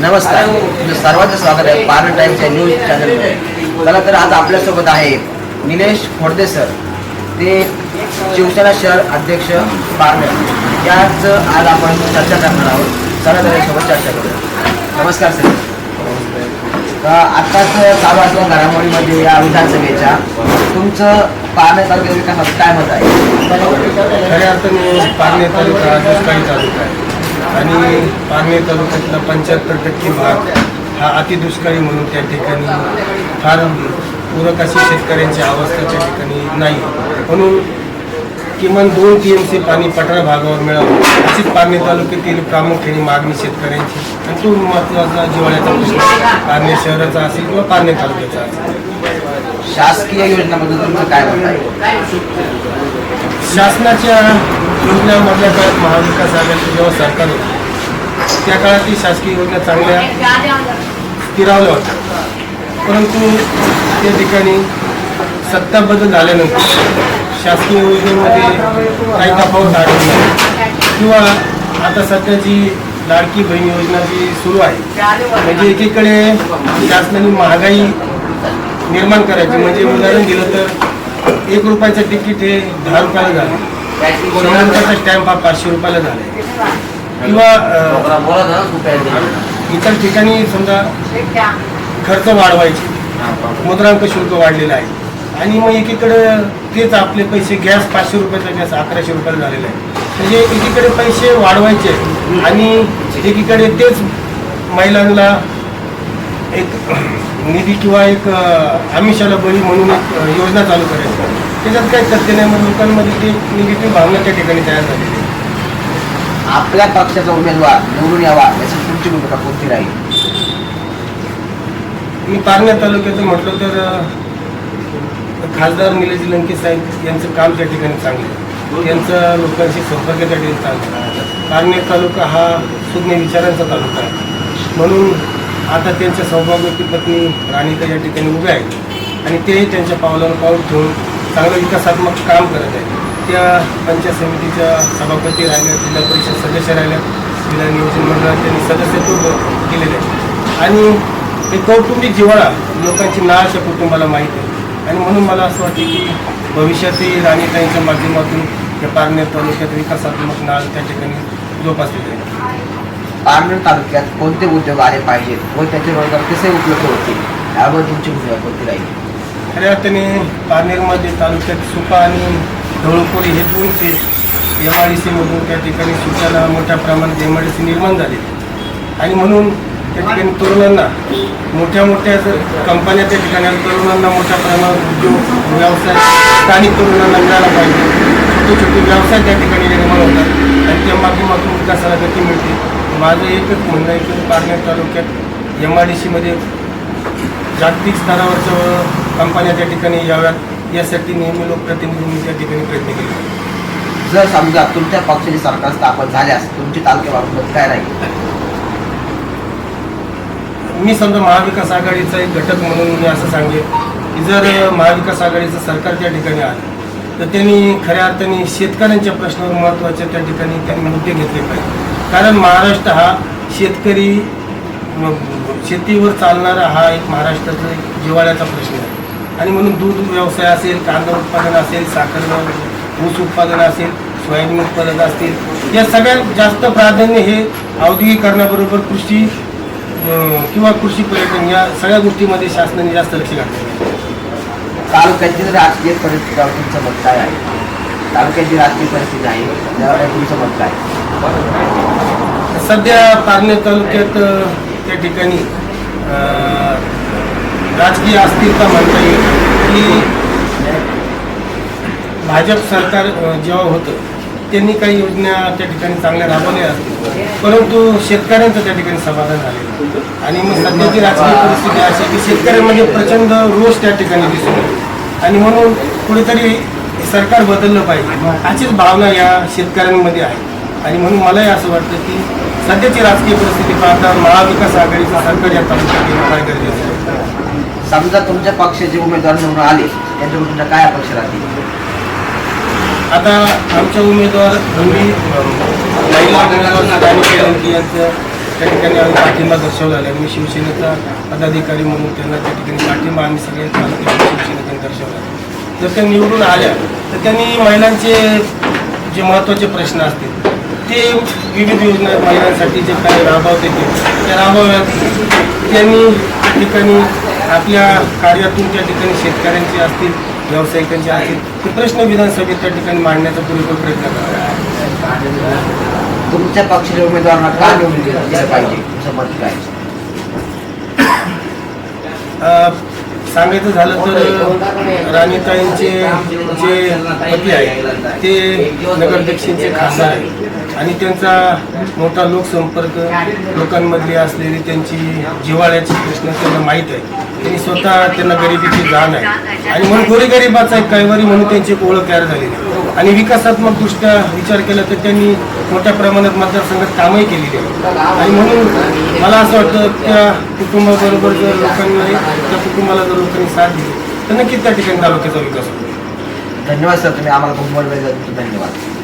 नमस्कार. तुमचं सर्वांचं स्वागत आहे पार्ल टाईमच्या न्यूज चॅनलमध्ये. चला तर आज आपल्यासोबत आहे निलेश खोडदे सर. ते शिवसेना शहर अध्यक्ष पार्लर याच आज आपण चर्चा करणार आहोत. चला तर यासोबत चर्चा करूया. नमस्कार सर. आत्ताच चालू असलेल्या घडामोडीमध्ये या विधानसभेच्या तुमचं पार्लर तालुक्याच्या विकासात काय मत आहे? खऱ्या अर्थाने पारनेर तालुका दुष्काळी तालुका आहे. आणि पारनेर तालुक्यातला पंच्याहत्तर टक्के भाग हा अतिदुष्काळी म्हणून त्या ठिकाणी फार पूरक अशी शेतकऱ्यांची अवस्था त्या ठिकाणी नाही. म्हणून किमान दोन टी एम सी पाणी पठार भागावर मिळावं अशीच पारनेर तालुक्यातील प्रामुख्याने मागणी शेतकऱ्यांची. आणि तो महत्त्वाचा जिवाळ्याचा प्रश्न पारनेर शहराचा असेल किंवा पारनेर तालुक्याचा असेल. शासकीय योजनाबद्दल तुमचं काय शासनाच्या योजनामधल्या काळात महाविकास आघाडीचं जेव्हा सरकार होतं त्या काळातील शासकीय योजना चांगल्या स्थिरावल्या होत्या. परंतु त्या ठिकाणी सत्ता बदल झाल्यानंतर शासकीय योजनेमध्ये काही तफावत आढळून किंवा आता सध्या जी लाडकी बहीण योजना जी सुरू आहे म्हणजे एकीकडे शासनाने महागाई निर्माण करायची म्हणजे उदाहरण दिलं तर एक रुपयाचं तिकीट हे दहा रुपयाला झालं. शंभर रुपयाचा स्टॅम्प हा पाचशे रुपयाला झाला किंवा इतर ठिकाणी समजा खर्च वाढवायचे. मुद्रांक शुल्क वाढलेलं आहे. आणि मग एकीकडे तेच आपले पैसे गॅस पाचशे रुपयाचा गॅस अकराशे रुपयाला झालेला आहे. म्हणजे एकीकडे पैसे वाढवायचे आणि एकीकडे तेच महिलांना एक निधी किंवा एक आमिषाला बळी म्हणून एक योजना चालू करायची. त्याच्यात काही तथ्य नाही मग लोकांमध्ये ते निगेटिव्ह भावना त्या ठिकाणी तयार झालेली आहे आपल्या पक्षाचा उमेदवार निवडून यावा याची तुमची भूमिका कोणती राहील? मी पारनेर तालुक्याचं म्हटलं तर खासदार निलेश लंके साहेब यांचं काम त्या ठिकाणी चांगलं आहे. लोकांशी संपर्क त्या ठिकाणी चांगला आहे. पारनेर तालुका हा सुज्ञ विचारांचा तालुका आहे. म्हणून आता त्यांच्या सौभाग्यवती पत्नी राणीता या ठिकाणी उभ्या आहेत आणि तेही त्यांच्या पावलावर पाऊल ठेवून चांगलं विकासात्मक काम करत आहेत. त्या पंचायत समितीच्या सभापती राहिल्या जिल्हा परिषद सदस्य राहिल्या जिल्हा नियोजन मंडळात त्यांनी सदस्यत्व केलेले आणि हे कौटुंबिक जिव्हाळा लोकांची नाश कुटुंबाला माहीत आहे. आणि म्हणून मला असं वाटते की भविष्यातही राणीताईंच्या माध्यमातून या पारनेर तालुक्यात विकासात्मक नाळ त्या ठिकाणी जोपासले जाईल. पारनेर तालुक्यात कोणते उद्योग आले पाहिजेत व त्याचे रोजगार कसे उपलब्ध होतील? याबद्दल तुमची भूमिका कोणती राहील? खऱ्या अर्थाने पारनेरमध्ये तालुक्यात सुपा आणि ढवळकोळी हे दोन ते एम आय डी सीमधून त्या ठिकाणी सुशाला मोठ्या प्रमाणात एम आय डी सी निर्माण झाले. आणि म्हणून त्या ठिकाणी तरुणांना मोठ्या मोठ्या कंपन्या त्या ठिकाणी तरुणांना मोठ्या प्रमाणात उद्योग व्यवसाय स्थानिक तरुणांना मिळाला पाहिजे. छोटे छोटे व्यवसाय त्या ठिकाणी निर्माण होतात आणि त्या माध्यमातून विकासाला गती मिळते. माझं एकच म्हणणं आहे की पारनेर तालुक्यात एम आय डी सीमध्ये जागतिक स्तरावरच्या कंपन्या त्या ठिकाणी याव्यात. यासाठी नेहमी लोकप्रतिनिधींनी त्या ठिकाणी प्रयत्न केले. पाहिजे. जर समजा तुमच्या पक्षाची सरकार स्थापन झाल्यास तुमची तालुक्याबाबत काय राहील? मी समजा महाविकास आघाडीचा एक घटक म्हणून मी असं सांगेन की जर महाविकास आघाडीचं सरकार त्या ठिकाणी आलं तर त्यांनी खऱ्या अर्थाने शेतकऱ्यांच्या प्रश्नावर महत्त्वाच्या त्या ठिकाणी त्यांनी मुद्दे घेतले पाहिजे. कारण महाराष्ट्र हा शेतकरी शेतीवर चालणारा हा एक महाराष्ट्राचा एक जिव्हाळ्याचा प्रश्न आहे. आणि म्हणून दूध व्यवसाय असेल कांदा उत्पादन असेल साखर ऊस उत्पादन असेल सोयाबीन उत्पादन असतील या सगळ्यात जास्त प्राधान्य हे औद्योगिकरणाबरोबर कृषी किंवा कृषी पर्यटन या सगळ्या गोष्टीमध्ये शासनाने जास्त लक्ष घातलं तालुक्यातील राजकीय परिस्थितीवर तुमचं मत काय आहे? तालुक्याची राजकीय परिस्थिती आहे त्यावर तुमचं मत काय सध्या पारनेर तालुक्यात त्या ठिकाणी राजकीय अस्थिरता म्हणता येईल की भाजप सरकार जेव्हा होतं त्यांनी काही योजना त्या ठिकाणी चांगल्या राबवल्या असतील. परंतु शेतकऱ्यांचं त्या ठिकाणी समाधान झालेलं आणि मग सध्याची राजकीय परिस्थिती अशी की शेतकऱ्यांमध्ये प्रचंड रोष त्या ठिकाणी दिसून आणि म्हणून कुठेतरी सरकार बदललं पाहिजे. अशीच भावना या शेतकऱ्यांमध्ये आहे. आणि म्हणून मलाही असं वाटतं की सध्याची राजकीय परिस्थिती पाहता महाविकास आघाडीचं सरकार या तालुक्यात फार गरजेचं आहे. समजा तुमच्या पक्षाचे उमेदवार निवडून आले त्यांच्याकडून तुमच्या काय अपेक्षा राहतील आता आमचे उमेदवार दोन्ही महिला उमेदवार राणी यांचं त्या ठिकाणी आम्ही पाठिंबा दर्शवला आहे मी शिवसेनेचा पदाधिकारी म्हणून त्यांना त्या ठिकाणी पाठिंबा आम्ही सगळे तालुक्यातील दर्शवला आहे. जर त्या निवडून आल्या तर त्यांनी महिलांचे जे महत्त्वाचे प्रश्न असतील ते विविध योजना महिलांसाठी जे काही राबवते ते त्या राबवाव्यात त्यांनी त्या ठिकाणी आपल्या कार्यातून त्या ठिकाणी शेतकऱ्यांचे असतील व्यावसायिकांचे असतील ते प्रश्न विधानसभेत त्या ठिकाणी मांडण्याचा पुरेपूर प्रयत्न करावा तुमच्या पक्षाच्या उमेदवारांना का निवडून दिलं पाहिजे. तुमचं मत काय? अ, सांगायचं झालं तर राणीताईंचे जे पती आहेत ते नगराध्यक्षांचे खासदार आहेत. आणि त्यांचा मोठा लोकसंपर्क लोकांमधली असलेली त्यांची जिव्हाळ्याची प्रश्न त्यांना माहीत आहे. त्यांनी स्वतः त्यांना गरिबीची जाण आहे. आणि म्हणून गोरीगरिबाचा एक कैवारी म्हणून त्यांची ओळख तयार झालेली आहे. आणि विकासात्मकदृष्ट्या विचार केला तर त्यांनी मोठ्या प्रमाणात मतदारसंघात कामही केलेली आहे. आणि म्हणून मला असं वाटतं त्या कुटुंबाबरोबर जर लोकांनी त्या कुटुंबाला जर लोकांनी साथ दिली तर नक्कीच त्या ठिकाणी तालुक्याचा विकास होतो धन्यवाद सर. तुम्ही आम्हाला खूप वेळ धन्यवाद.